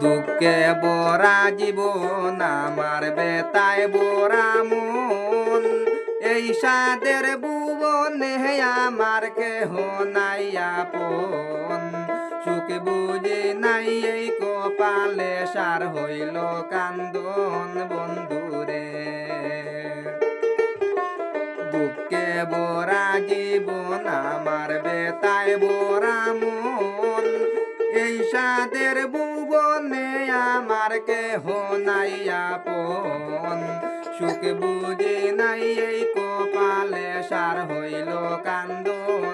দুঃখে বরা জীবন, আমার বেতায় বরা মন। এই সাদের ভুবনে আমার কেহ নাই আপন। সুখ বুঝি নাই এই কপালে সার হইল কান্দন, বন্ধুরে। দুঃখে বরা জীবন, আমার বেতায় বরা মন। এই সাদের ভুবনে আমার কেহ নাই আপন। সুখ বুঝি নাই এই কপালে, সার হইল কান্দন।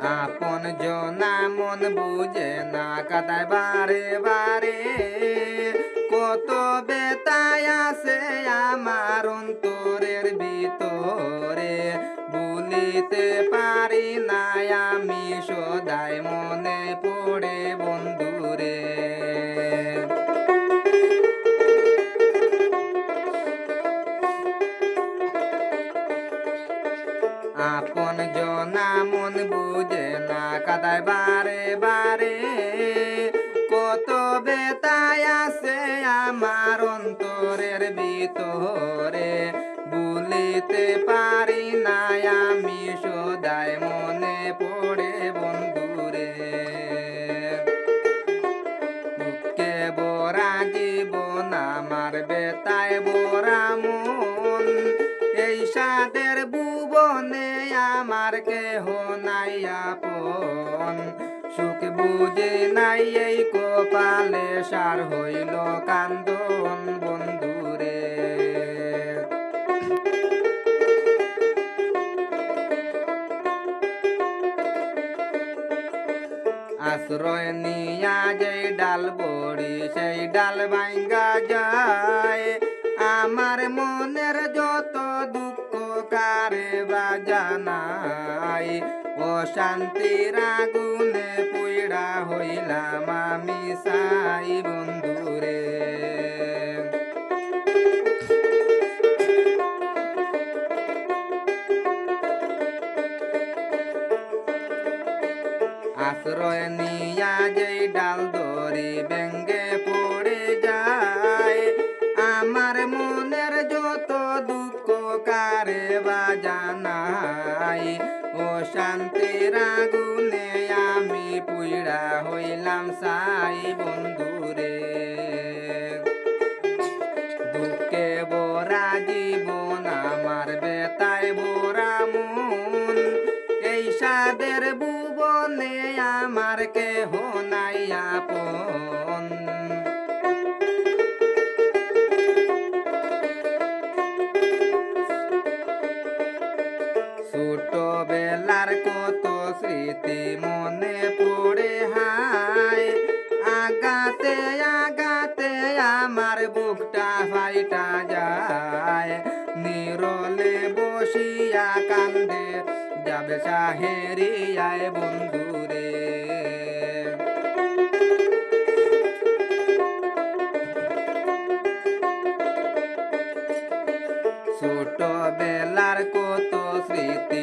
আপন জনা মন বুঝে না কাদায় বারে বারে। কত বেতায় আছে আমার অন্তরের আপন জনা মন বুঝে না, কাদায় বারে বারে। কত বেতায় আছে আমার অন্তরের ভিতরে। বলিতে পারি না আমি, সদাই মনে পড়ে বন্ধুরে। দুঃখে বরা জীবন, আমার বেতায় বরা মন। এই সাদের ভুবনে আমার কেহ নাই আপন। সুখ বুঝে নাই এই কপালে সার হইল কান্দন বন্ধুরে। আশ্রয় নিয়া যেই ডাল বড়ি, সেই ডাল ভাঙ্গা যায়। অশান্তির আগুনে পুইড়া হইলাম আমি সাই বন্ধুরে। আশ্রয় নিয়া যেই ডাল দরি ব্যঙ্গে পড়ে জীবন আমার বেতায় বরা মন। এই সাদের ভুবনে আমার কেহ নাই আপন। ছোট বেলার কত স্মৃতি মনে পড়ে হায় ফাইটা যায়। নিরলে বসিয়া কান্দে যাবে সাহেরিয়ায় বন্ধুরে। ছোট বেলার কত স্মৃতি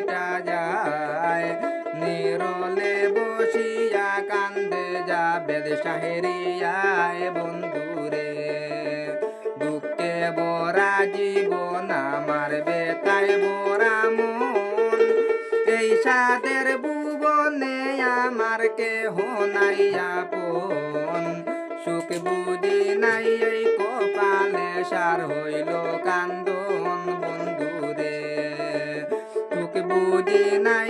ফাইটা যায়, নিরলে বসিয়া কান্দে যাবে সাহেরিয়ায় বন্ধুরে। দুঃখে বরা জীবন আমার বেতায় বরা মন। এই সাদের ভুবনে আমার কেহ নাই আপন। সুখ বুঝি নাই এই কপালে, সার হইল কান্দন। বুঝি নাই এই কপালে